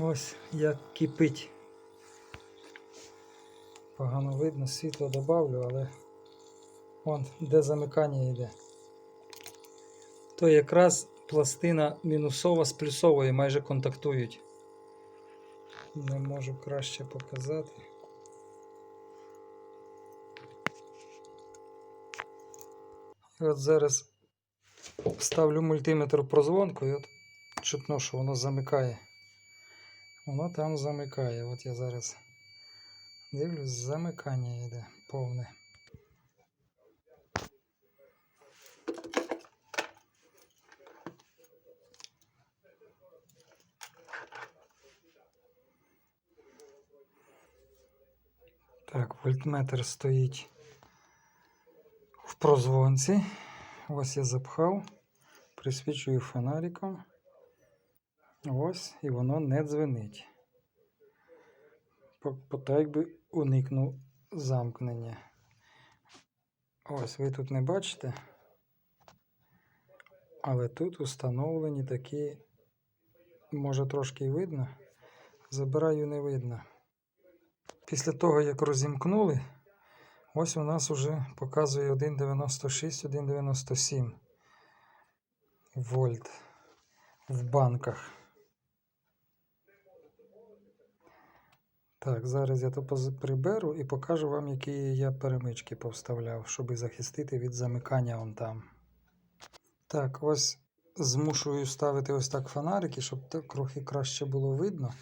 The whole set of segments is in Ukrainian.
Ось як кипить. Погано видно, світло добавлю, але вон де замикання йде. То якраз пластина мінусова з плюсовою майже контактують. Не можу краще показати. От зараз ставлю мультиметр прозвонку і от чутно, що воно замикає. Воно там замикає. От я зараз дивлюсь, замикання йде повне. Так, вольтметр стоїть в прозвонці. Ось я запхав, присвічую фонариком. Ось, і воно не дзвенить. Так би уникнув замкнення. Ось ви тут не бачите. Але тут установлені такі, може трошки й видно. Забираю не видно. Після того, як розімкнули, ось у нас вже показує 1,96, 1,97 вольт в банках. Так, зараз я то приберу і покажу вам, які я перемички повставляв, щоб захистити від замикання он там. Так, ось змушую ставити ось так фонарики, щоб так трохи краще було видно.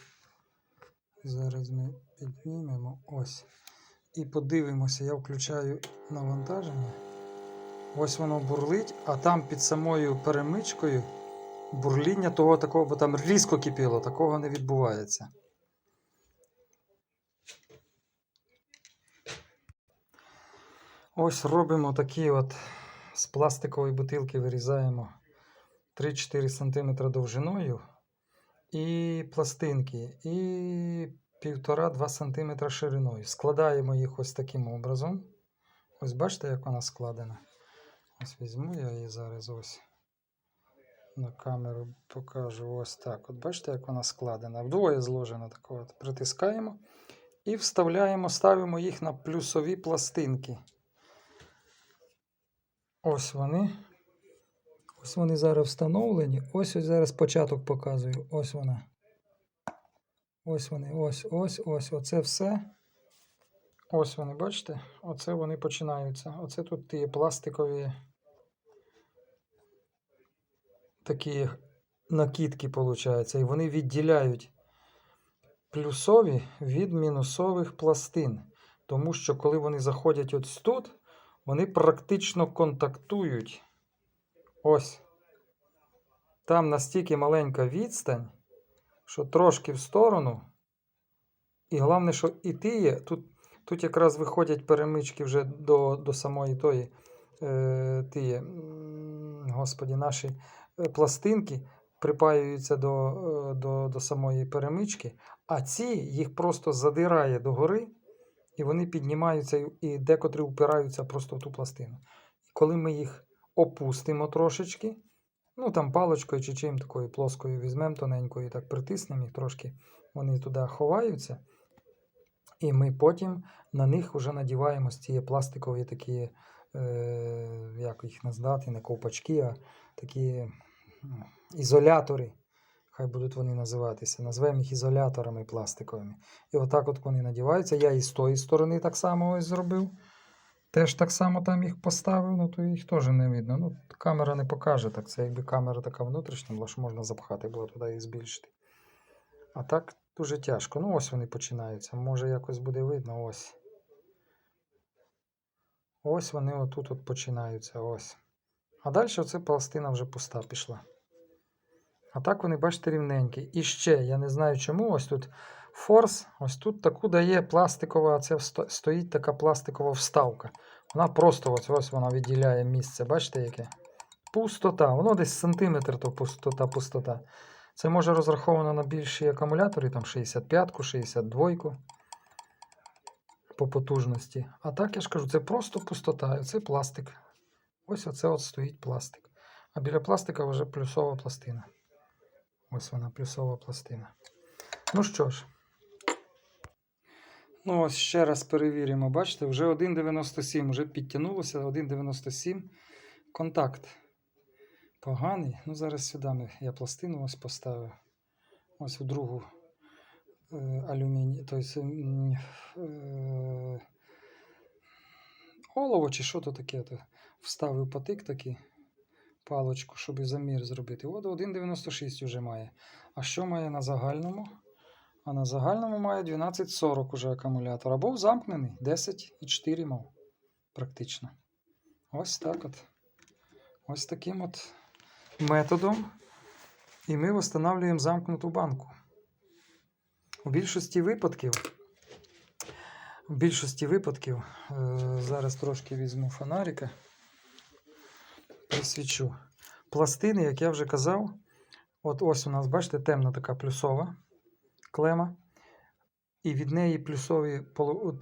Зараз ми піднімемо ось. І подивимося, я включаю навантаження. Ось воно бурлить, а там під самою перемичкою бурління того такого, бо там різко кипіло, такого не відбувається. Ось робимо такі от з пластикової бутилки вирізаємо 3-4 см довжиною і пластинки, і 1,5-2 см шириною. Складаємо їх ось таким образом. Ось бачите, як вона складена. Ось візьму я її зараз ось на камеру покажу ось так. От бачите, як вона складена. Вдвоє зложена так от. Притискаємо і вставляємо, ставимо їх на плюсові пластинки. Ось вони. Ось вони зараз встановлені. Ось ось зараз початок показую. Ось вона. Ось вони. Ось, ось, ось. Оце все. Ось вони, бачите? Оце вони починаються. Оце тут ті пластикові такі накидки, виходить. І вони відділяють плюсові від мінусових пластин. Тому що коли вони заходять ось тут, вони практично контактують. Ось. Там настільки маленька відстань, що трошки в сторону. І головне, що і тіє, тут, тут якраз виходять перемички вже до, до самої тої е, тіє, господі, наші е, пластинки припаюються до, е, до, до самої перемички, а ці їх просто задирає догори, і вони піднімаються і- декотрі упираються просто в ту пластину. І коли ми їх опустимо трошечки, ну там паличкою чи чим такою плоскою візьмемо тоненькою так притиснемо їх трошки, вони туди ховаються. І ми потім на них вже надіваємо цієї пластикові такі, е, як їх назвати, не ковпачки, а такі ізолятори. Хай будуть вони називатися. Назвемо їх ізоляторами пластиковими. І отак от вони надіваються. Я і з тої сторони так само ось зробив. Теж так само там їх поставив, ну то їх теж не видно. Ну, камера не покаже так. Це якби камера така внутрішня була, що можна запхати було туди і збільшити. А так дуже тяжко. Ну, ось вони починаються. Може якось буде видно. Ось. Ось вони отут от починаються. Ось. А далі оце пластина вже пуста пішла. А так вони, бачите, рівненькі. І ще, я не знаю чому, ось тут форс, ось тут таку дає пластикова, це стоїть така пластикова вставка. Вона просто ось, ось вона відділяє місце. Бачите, яке? Пустота. Воно десь сантиметр, то пустота, пустота. Це може розраховано на більші акумулятори, там 65-ку, 62-ку по потужності. А так я ж кажу, це просто пустота, це пластик. Ось оце от стоїть пластик. А біля пластика вже плюсова пластина. Ось вона, плюсова пластина. Ну що ж. Ну, ось ще раз перевіримо. Бачите, вже 1,97, вже підтягнулося 1,97. Контакт поганий. Ну, зараз сюди я пластину ось поставив. Ось в другу е, алюміній. Тобто, е, олово чи що то таке. Вставив потик такий, палочку, щоб і замір зробити. От 1,96 вже має. А що має на загальному? А на загальному має 12,40 уже акумулятор. А був замкнений 10,4 мав. Практично. Ось так от. Ось таким от методом. І ми встановлюємо замкнуту банку. У більшості випадків. В більшості випадків, е, зараз трошки візьму фонарика, присвічу. Пластини, як я вже казав, от ось у нас, бачите, темна така плюсова клема. І від неї плюсові,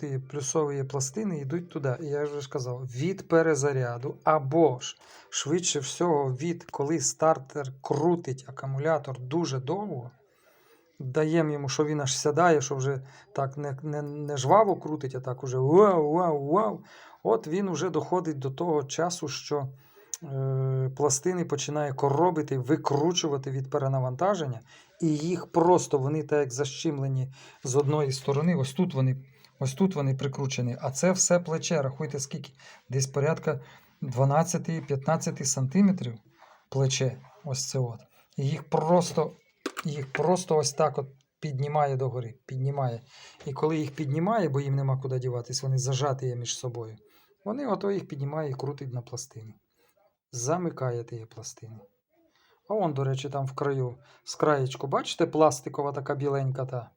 ті плюсові пластини йдуть туди. І я вже ж казав, від перезаряду, або ж швидше всього, від коли стартер крутить акумулятор дуже довго, даємо йому, що він аж сядає, що вже так не, не, не жваво крутить, а так уже вау, вау, вау. От він вже доходить до того часу, що пластини починає коробити, викручувати від перенавантаження, і їх просто вони так як защемлені з одної сторони. Ось тут вони, ось тут вони прикручені. А це все плече. Рахуйте скільки? Десь порядка 12-15 сантиметрів плече. Ось це от. І їх просто, їх просто ось так от піднімає догори. Піднімає. І коли їх піднімає, бо їм нема куди діватись, вони зажаті є між собою. Вони ото їх піднімає і крутить на пластини. Замикає ті пластини. А вон, до речі, там в краю, з краєчку, бачите, пластикова така біленька та.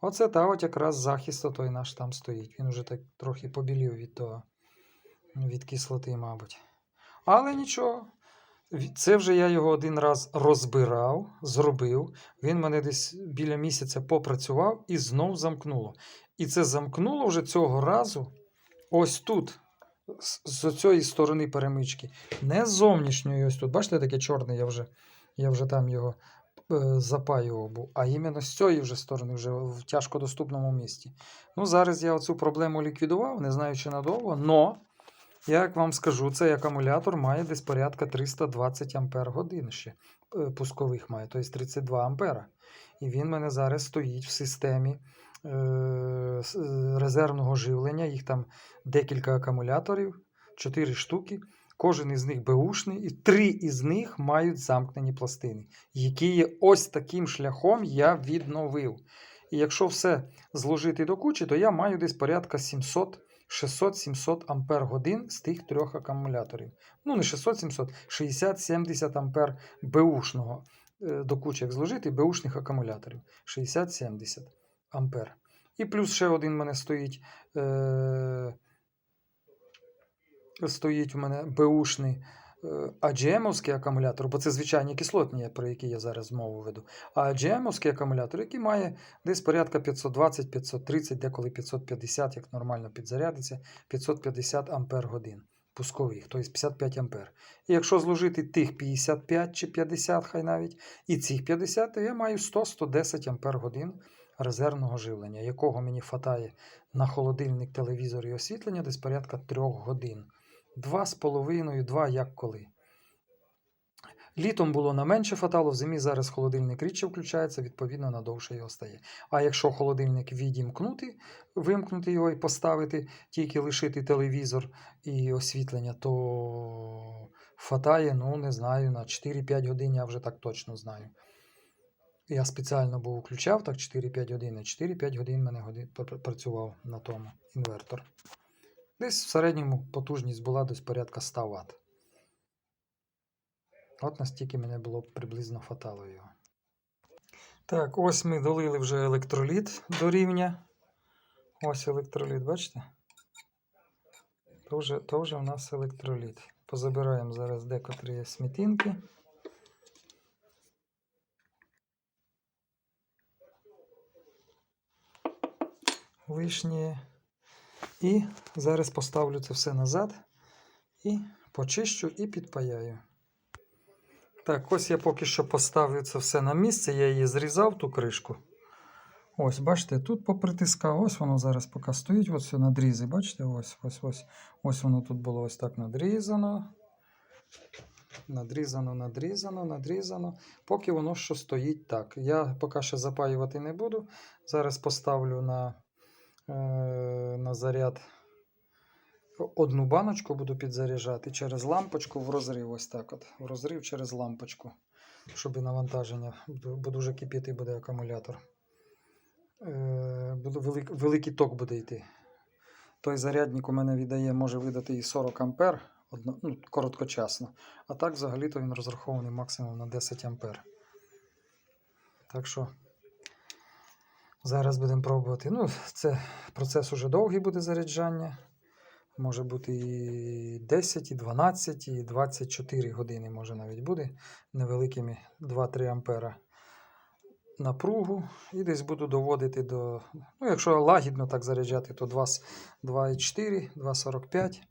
Оце та от якраз захист той наш там стоїть. Він уже так трохи побілів від того, від кислоти, мабуть. Але нічого. Це вже я його один раз розбирав, зробив. Він мене десь біля місяця попрацював і знов замкнуло. І це замкнуло вже цього разу ось тут, з, цієї сторони перемички. Не з зовнішньої ось тут. Бачите, таке чорне, я вже, я вже там його е, запаював. А іменно з цієї вже сторони, вже в тяжкодоступному місці. Ну, зараз я оцю проблему ліквідував, не знаю, чи надовго, но, як вам скажу, цей акумулятор має десь порядка 320 ампер годин ще е, пускових має, тобто 32 ампера. І він в мене зараз стоїть в системі резервного живлення. Їх там декілька акумуляторів, 4 штуки. Кожен із них беушний, і три із них мають замкнені пластини, які ось таким шляхом я відновив. І якщо все зложити до кучі, то я маю десь порядка 700, 600-700 ампер годин з тих трьох акумуляторів. Ну, не 600-700, 60-70 ампер беушного е, до кучі, як зложити, беушних акумуляторів. 60-70 ампер. І плюс ще один мене стоїть. Е- стоїть у мене беушний AGM-овський акумулятор, бо це звичайні кислотні, про які я зараз мову веду. А AGM-овський акумулятор, який має десь порядка 520-530, деколи 550, як нормально підзарядиться, 550 ампер годин пускових, тобто 55 ампер. І якщо зложити тих 55 чи 50, хай навіть, і цих 50, то я маю 100-110 ампер годин резервного живлення, якого мені хватає на холодильник, телевізор і освітлення десь порядка 3 годин. Два з половиною, два як коли. Літом було на менше фатало, в зимі зараз холодильник рідше включається, відповідно, на довше його стає. А якщо холодильник відімкнути, вимкнути його і поставити, тільки лишити телевізор і освітлення, то фатає, ну не знаю, на 4-5 годин я вже так точно знаю. Я спеціально був включав так 4-5 годин, і 4-5 годин мене годин працював на тому інвертор. Десь в середньому потужність була десь порядка 100 Вт. От настільки мене було приблизно фатало його. Так, ось ми долили вже електроліт до рівня. Ось електроліт, бачите? То вже, то вже в нас електроліт. Позабираємо зараз декотрі смітинки. Лишнє. І зараз поставлю це все назад і почищу і підпаяю. Так, ось я поки що поставлю це все на місце. Я її зрізав, ту кришку. Ось, бачите, тут попритискав, ось воно зараз поки стоїть, ось все надрізи, бачите, ось, ось, ось. Ось воно тут було ось так надрізано. Надрізано, надрізано, надрізано, поки воно що стоїть так. Я поки що запаювати не буду. Зараз поставлю на, на заряд одну баночку, буду підзаряджати через лампочку в розрив. Ось так от. В розрив через лампочку, щоб і навантаження, бо дуже кипіти буде акумулятор. Е, велик, великий ток буде йти. Той зарядник у мене віддає, може видати і 40 ампер одно, ну, короткочасно. А так взагалі-то він розрахований максимум на 10 ампер. Так що зараз будемо пробувати. Ну, це процес уже довгий буде заряджання. Може бути і 10, і 12, і 24 години може навіть буде невеликими 2-3 ампера напругу. І десь буду доводити до. Ну, якщо лагідно так заряджати, то 2 2,4, 2,45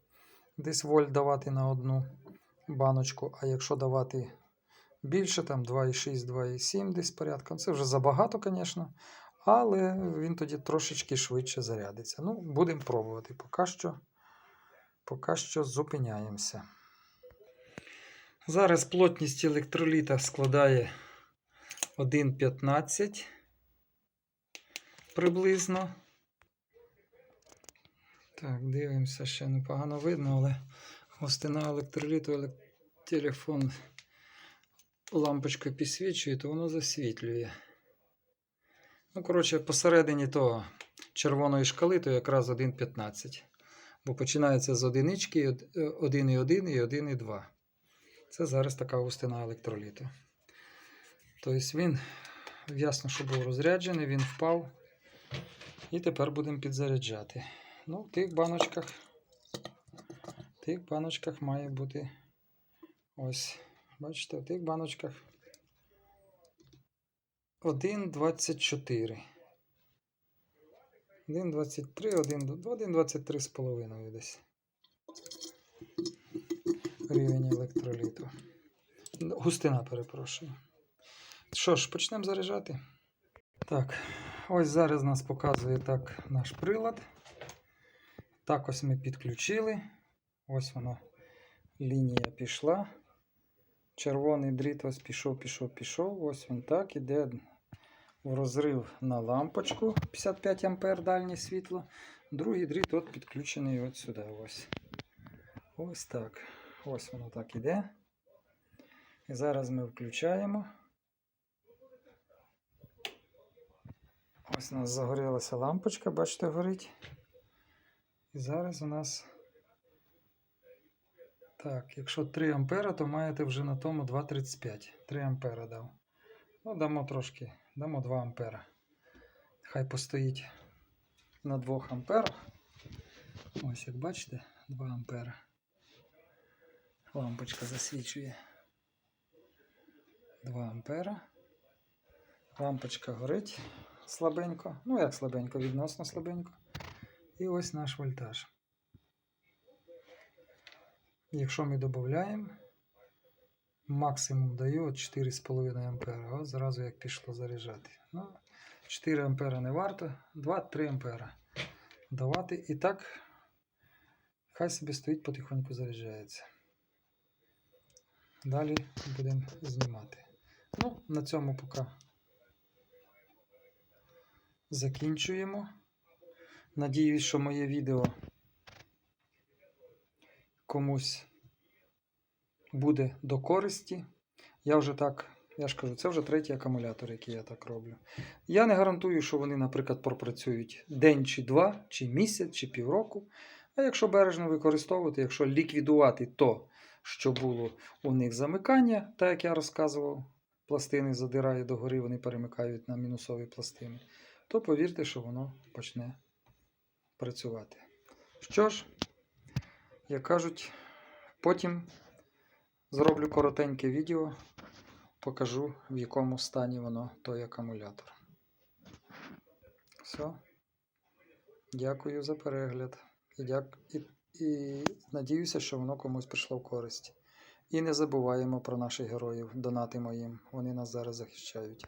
десь вольт давати на одну баночку. А якщо давати більше, там 2,6, 2,7 десь порядком, це вже забагато, звісно. Але він тоді трошечки швидше зарядиться. Ну, будемо пробувати. Поки що, поки що зупиняємося. Зараз плотність електроліта складає 1,15 приблизно. Так, дивимося, ще непогано видно, але густина електроліту, елек... телефон лампочкою підсвічує, то воно засвітлює. Ну, коротше, посередині того червоної шкали, то якраз 1,15. Бо починається з одинички, 1,1 і 1,2. Це зараз така густина електроліту. Тобто він, ясно, що був розряджений, він впав. І тепер будемо підзаряджати. Ну, в тих баночках, в тих баночках має бути ось. Бачите, в тих баночках 1,24. 1,23, 1,23 з половиною десь. Рівень електроліту. Густина, перепрошую. Що ж, почнемо заряджати. Так, ось зараз нас показує так наш прилад. Так ось ми підключили. Ось воно лінія пішла. Червоний дріт ось пішов, пішов, пішов. Ось він так іде в розрив на лампочку 55 ампер дальнє світло. Другий дріт от підключений от сюди. Ось. Ось так. Ось воно так іде. І зараз ми включаємо. Ось у нас загорілася лампочка, бачите, горить. І зараз у нас. Так, якщо 3 ампера, то маєте вже на тому 2,35. 3 ампера дав. Ну, дамо трошки, дамо 2 ампера. Хай постоїть на 2 амперах. Ось, як бачите, 2 ампера. Лампочка засвічує. 2 ампера. Лампочка горить слабенько. Ну, як слабенько, відносно слабенько. І ось наш вольтаж. Якщо ми додаємо, максимум даю от 4,5 ампера. От зразу як пішло заряджати. Ну, 4 ампера не варто, 2-3 ампера давати. І так, хай собі стоїть, потихоньку заряджається. Далі будемо знімати. Ну, на цьому поки закінчуємо. Надіюсь, що моє відео комусь буде до користі. Я вже так, я ж кажу, це вже третій акумулятор, який я так роблю. Я не гарантую, що вони, наприклад, пропрацюють день чи два, чи місяць, чи півроку. А якщо бережно використовувати, якщо ліквідувати то, що було у них замикання, так як я розказував, пластини задирає догори, вони перемикають на мінусові пластини, то повірте, що воно почне працювати. Що ж, як кажуть, потім зроблю коротеньке відео, покажу, в якому стані воно той акумулятор. Все. Дякую за перегляд. І, дяк... і, і надіюся, що воно комусь прийшло в користь. І не забуваємо про наших героїв, донати моїм. Вони нас зараз захищають.